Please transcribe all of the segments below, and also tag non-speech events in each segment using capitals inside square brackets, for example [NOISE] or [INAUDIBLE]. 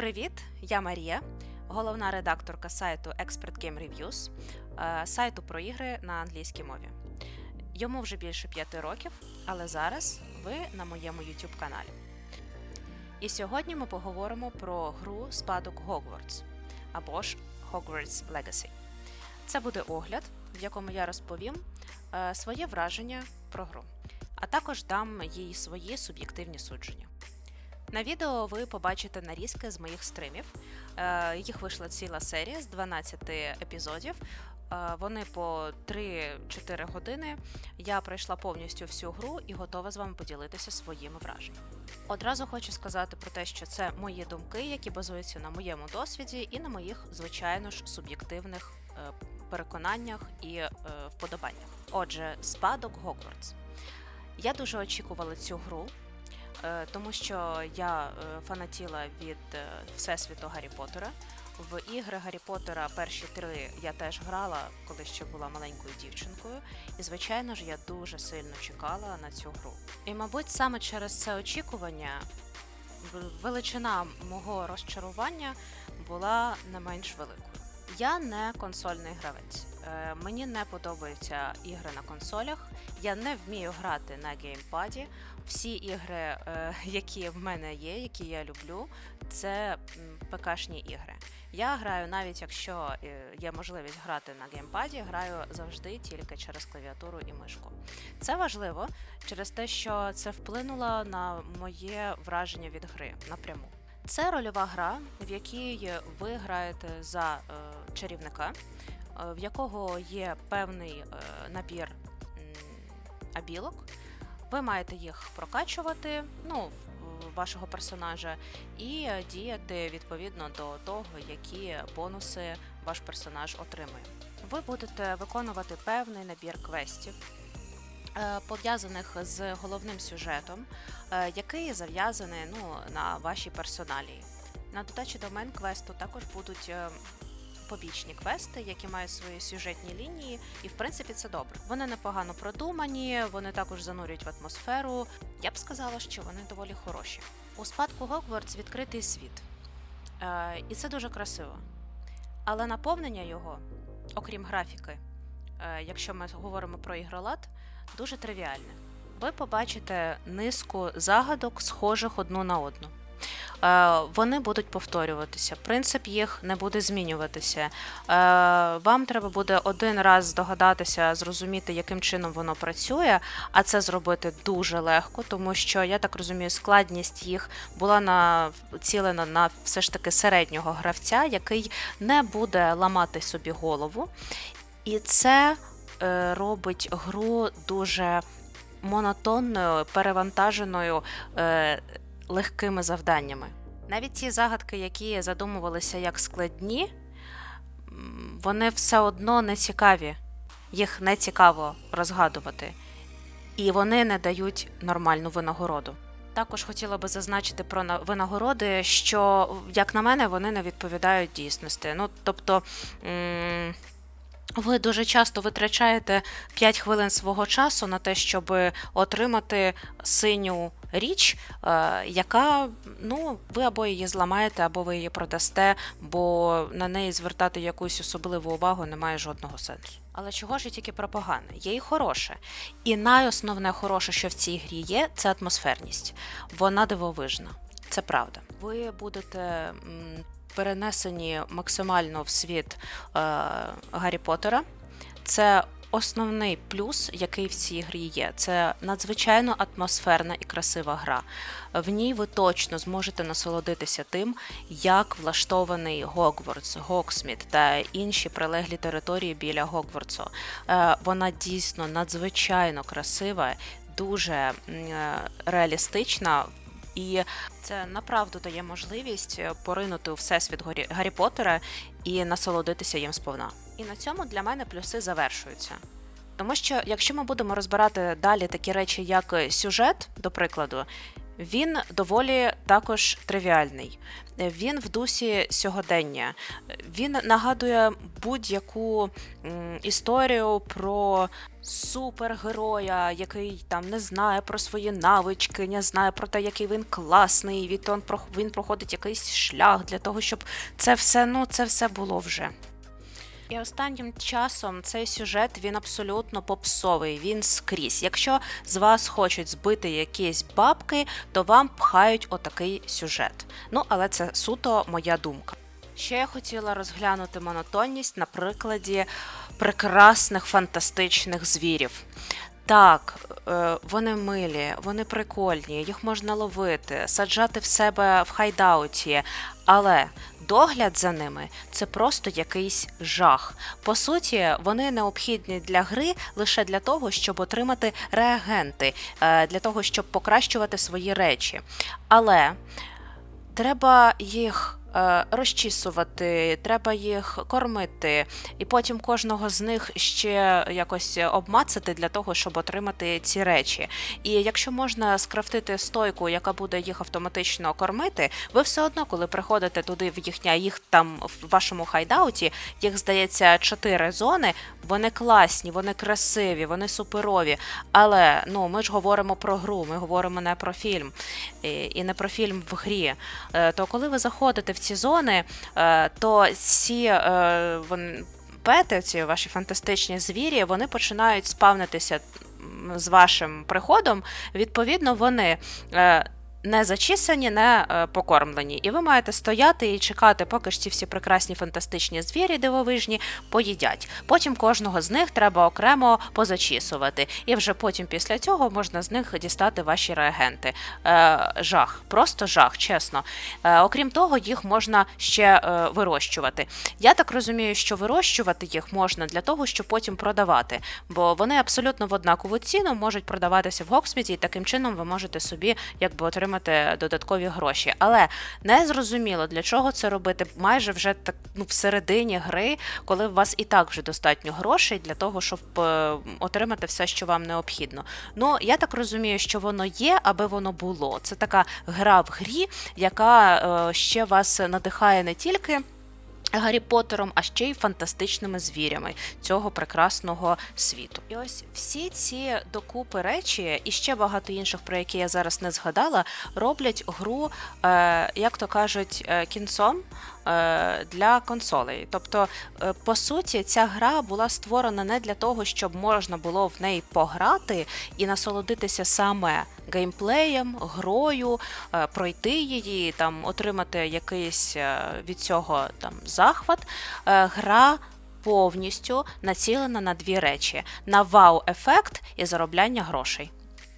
Привіт, я Марія, головна редакторка сайту Expert Game Reviews, е, сайту про ігри на англійській мові. Йому вже більше п'яти років, але зараз ви на моєму YouTube каналі. І сьогодні ми поговоримо про гру Спадок Hogwarts або ж Hogwarts Legacy. Це буде огляд, в якому я розповім е, своє враження про гру, а також дам їй свої суб'єктивні судження. На відео ви побачите нарізки з моїх стримів. Е, Їх вийшла ціла серія з 12 епізодів. Е, Вони по 3-4 години. Я пройшла повністю всю гру і готова з вами поділитися своїми враженнями. Одразу хочу сказати про те, що це мої думки, які базуються на моєму досвіді і на моїх, звичайно ж, суб'єктивних е, переконаннях і вподобаннях. Отже, спадок Гогвартс. Я дуже очікувала цю гру. Е, тому що я е, фанатіла від е, всесвіту Гаррі Поттера. В ігри Гаррі Поттера перші три я теж грала, коли ще була маленькою дівчинкою, і звичайно ж я дуже сильно чекала на цю гру. І, мабуть, саме через це очікування величина мого розчарування була не менш великою. Я не консольний гравець. Е, Мені не подобаються ігри на консолях. Я не вмію грати на геймпаді. Всі ігри, е, [LAUGHS] які в мене є, які я люблю, це ПКшні ігри. Я граю навіть якщо е, є можливість грати на геймпаді, граю завжди тільки через клавіатуру і мишку. Це важливо через те, що це вплинуло на моє враження від гри напряму. Це рольова гра, в якій ви граєте за чарівника, в якого є певний е, набір абілок. Ви маєте їх прокачувати, ну, вашого персонажа, і е, діяти відповідно до того, які бонуси ваш персонаж отримує. Ви будете виконувати певний набір квестів, е, пов'язаних з головним сюжетом, е, який зав'язаний ну, на вашій персоналії. На додачу до мен квесту також будуть е, побічні квести, які мають свої сюжетні лінії, і в принципі це добре. Вони непогано продумані, вони також занурюють в атмосферу. Я б сказала, що вони доволі хороші. У спадку Гогвартс відкритий світ, е, і це дуже красиво. Але наповнення його, окрім графіки, е, якщо ми говоримо про ігролад, дуже тривіальне. Ви побачите низку загадок, схожих одну на одну. Е, Вони будуть повторюватися, принцип їх не буде змінюватися. Е, Вам треба буде один раз здогадатися, зрозуміти, яким чином воно працює, а це зробити дуже легко, тому що я так розумію, складність їх була націлена на все ж таки середнього гравця, який не буде ламати собі голову. І це е, робить гру дуже монотонною, перевантаженою легкими завданнями. Навіть ті загадки, які задумувалися як складні, вони все одно не цікаві. Їх не цікаво розгадувати, і вони не дають нормальну винагороду. Також хотіла би зазначити про на- винагороди, що, як на мене, вони не відповідають дійсності. Ну, тобто. Ви дуже часто витрачаєте 5 хвилин свого часу на те, щоб отримати синю річ, е, яка ну ви або її зламаєте, або ви її продасте, бо на неї звертати якусь особливу увагу немає жодного сенсу. Але чого ж я тільки про погане? Є і хороше. І найосновне хороше, що в цій грі є, це атмосферність. Вона дивовижна. Це правда. Ви будете перенесені максимально в світ е, Гаррі Поттера. Це основний плюс, який в цій грі є. Це надзвичайно атмосферна і красива гра. В ній ви точно зможете насолодитися тим, як влаштований Гогвартс, Гоксміт та інші прилеглі території біля Гогвартсу. Е, Вона дійсно надзвичайно красива, дуже е, реалістична. І це направду дає можливість е, поринути у всесвіт Горі- Гаррі Поттера і насолодитися їм сповна. І на цьому для мене плюси завершуються. Тому що якщо ми будемо розбирати далі такі речі, як е, сюжет, до прикладу, Він доволі також тривіальний. Він в дусі сьогодення. Він нагадує будь-яку історію про супергероя, який там не знає про свої навички, не знає про те, який він класний. Він проходить якийсь шлях для того, щоб це все, ну це все було вже. І останнім часом цей сюжет він абсолютно попсовий, він скрізь. Якщо з вас хочуть збити якісь бабки, то вам пхають отакий сюжет. Ну, але це суто моя думка. Ще я хотіла розглянути монотонність на прикладі прекрасних фантастичних звірів. Так, е, вони милі, вони прикольні, їх можна ловити, саджати в себе в хайдауті, але догляд за ними це просто якийсь жах. По суті, вони необхідні для гри лише для того, щоб отримати реагенти, е, для того, щоб покращувати свої речі. Але треба їх розчісувати, треба їх кормити, і потім кожного з них ще якось обмацати для того, щоб отримати ці речі. І якщо можна скрафтити стойку, яка буде їх автоматично кормити, ви все одно, коли приходите туди в їхня, їх там в вашому хайдауті, їх здається чотири зони. Вони класні, вони красиві, вони суперові. Але ну ми ж говоримо про гру, ми говоримо не про фільм і, не про фільм в грі. Е, То коли ви заходите в ці зони, е, то ці е, вон, пети, ці ваші фантастичні звірі, вони починають спавнитися з вашим приходом. Відповідно, вони. Не зачісані, не е, покормлені, і ви маєте стояти і чекати, поки ж ці всі прекрасні фантастичні звірі дивовижні поїдять. Потім кожного з них треба окремо позачісувати, і вже потім після цього можна з них дістати ваші реагенти. Е, жах, просто жах, чесно. Е, окрім того, їх можна ще е, вирощувати. Я так розумію, що вирощувати їх можна для того, щоб потім продавати, бо вони абсолютно в однакову ціну можуть продаватися в Гоксміті, і таким чином ви можете собі якби отримати додаткові гроші. Але не зрозуміло, для чого це робити майже вже так ну, всередині гри, коли у вас і так вже достатньо грошей для того, щоб е, отримати все, що вам необхідно. Ну я так розумію, що воно є, аби воно було. Це така гра в грі, яка е, ще вас надихає не тільки. Гаррі Поттером, а ще й фантастичними звірями цього прекрасного світу. І ось всі ці докупи речі, і ще багато інших, про які я зараз не згадала, роблять гру, е, як то кажуть, е, кінцом для консолей. Тобто, е, по суті, ця гра була створена не для того, щоб можна було в неї пограти і насолодитися саме геймплеєм, грою, е, пройти її, там отримати якийсь е, від цього там захват. Е, Гра повністю націлена на дві речі: на вау-ефект і заробляння грошей.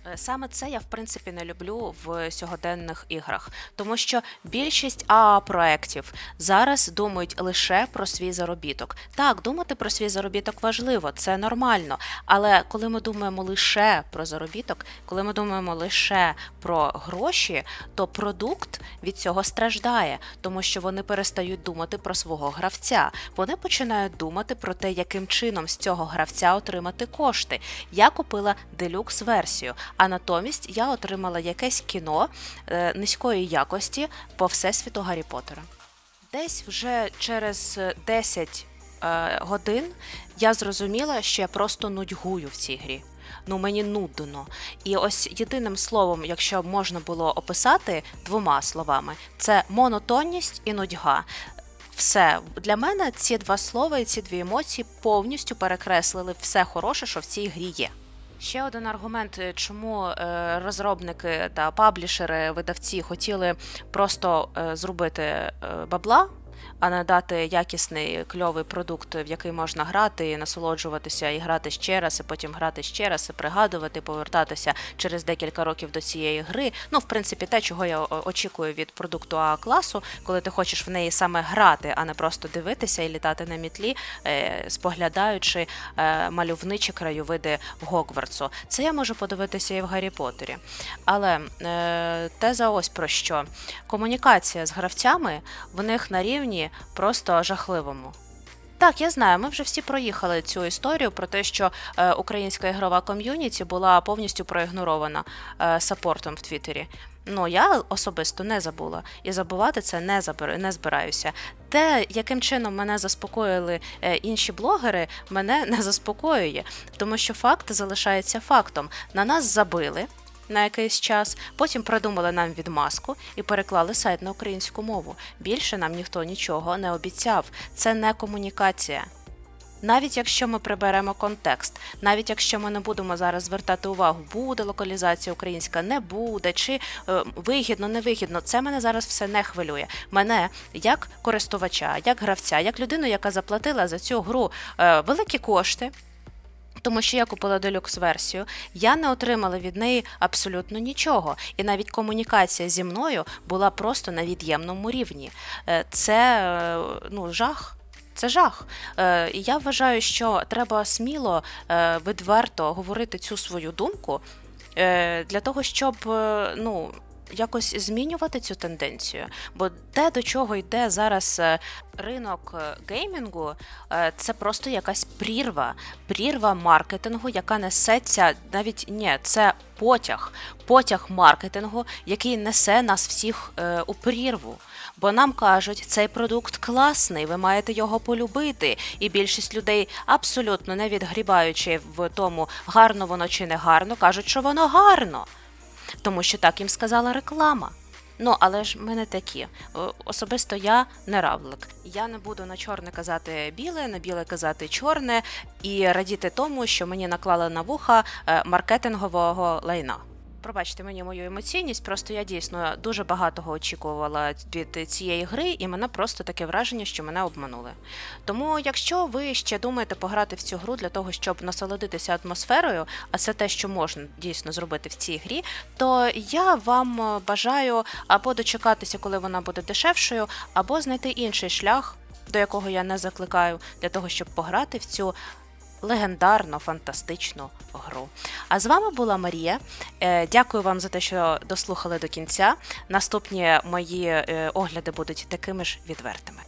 Е, Саме це я в принципі не люблю в сьогоденних іграх, тому що більшість АА проєктів зараз думають лише про свій заробіток. Так, думати про свій заробіток важливо, це нормально. Але коли ми думаємо лише про заробіток, коли ми думаємо лише про гроші, то продукт від цього страждає, тому що вони перестають думати про свого гравця. Вони починають думати про те, яким чином з цього гравця отримати кошти. Я купила делюкс версію, а натомість я отримала якесь кіно е, низької якості по всесвіту Гаррі Поттера. Десь вже через 10 е, годин я зрозуміла, що я просто нудьгую в цій грі. Ну, мені нудно. І ось єдиним словом, якщо можна було описати двома словами, це монотонність і нудьга. Все для мене ці два слова і ці дві емоції повністю перекреслили все хороше, що в цій грі є. Ще один аргумент, е, чому е, розробники та паблішери, видавці хотіли просто е, зробити бабла, а не дати якісний кльовий продукт, в який можна грати, і насолоджуватися і грати ще раз, і потім грати ще раз, і пригадувати, повертатися через декілька років до цієї гри. Ну, в принципі, те, чого я очікую від продукту А класу, коли ти хочеш в неї саме грати, а не просто дивитися і літати на мітлі, е, споглядаючи е, мальовничі краєвиди Гогвартсу. Це я можу подивитися і в Гаррі Поттері. Але е, теза ось про що. Комунікація з гравцями в них на рівні просто жахливому. Так, я знаю. Ми вже всі проїхали цю історію про те, що е, українська ігрова ком'юніті була повністю проігнорована е, саппортом в Твіттері. Ну, я особисто не забула і забувати це не забир... не збираюся. Те, яким чином мене заспокоїли е, інші блогери, мене [LAUGHS] не заспокоює, тому що факт залишається фактом. На нас забили. На якийсь час, потім придумали нам відмазку і переклали сайт на українську мову. Більше нам ніхто нічого не обіцяв. Це не комунікація. Навіть якщо ми приберемо контекст, навіть якщо ми не будемо зараз звертати увагу, буде локалізація українська, не буде, чи е, вигідно, не вигідно, це мене зараз все не хвилює. Мене як користувача, як гравця, як людину, яка заплатила за цю гру е, великі кошти. Тому що я купила делюкс версію, я не отримала від неї абсолютно нічого. І навіть комунікація зі мною була просто на від'ємному рівні. Е, Це е, ну, жах. Це жах. Е, я вважаю, що треба сміло, відверто говорити цю свою думку для того, щоб ну. Якось змінювати цю тенденцію, бо те, до чого йде зараз е, ринок е, геймінгу, е, це просто якась прірва, прірва маркетингу, яка несеться навіть ні, це потяг, потяг маркетингу, який несе нас всіх у прірву. Бо нам кажуть, цей продукт класний, ви маєте його полюбити. І більшість людей, абсолютно не відгрібаючи в тому, гарно воно чи не гарно, кажуть, що воно гарно. Тому що так їм сказала реклама. Ну, але ж ми не такі. Особисто я не равлик. Я не буду на чорне казати біле, на біле казати чорне і радіти тому, що мені наклали на вуха е, маркетингового лайна. Пробачте мені мою емоційність, просто я дійсно дуже багатого очікувала від цієї гри, і мене просто таке враження, що мене обманули. Тому, якщо ви ще думаєте пограти в цю гру для того, щоб насолодитися атмосферою, а це те, що можна дійсно зробити в цій грі, то я вам бажаю або дочекатися, коли вона буде дешевшою, або знайти інший шлях, до якого я не закликаю, для того, щоб пограти в цю легендарну фантастичну гру. А з вами була Марія. Е, Дякую вам за те, що дослухали до кінця. Наступні мої е, огляди будуть такими ж відвертими.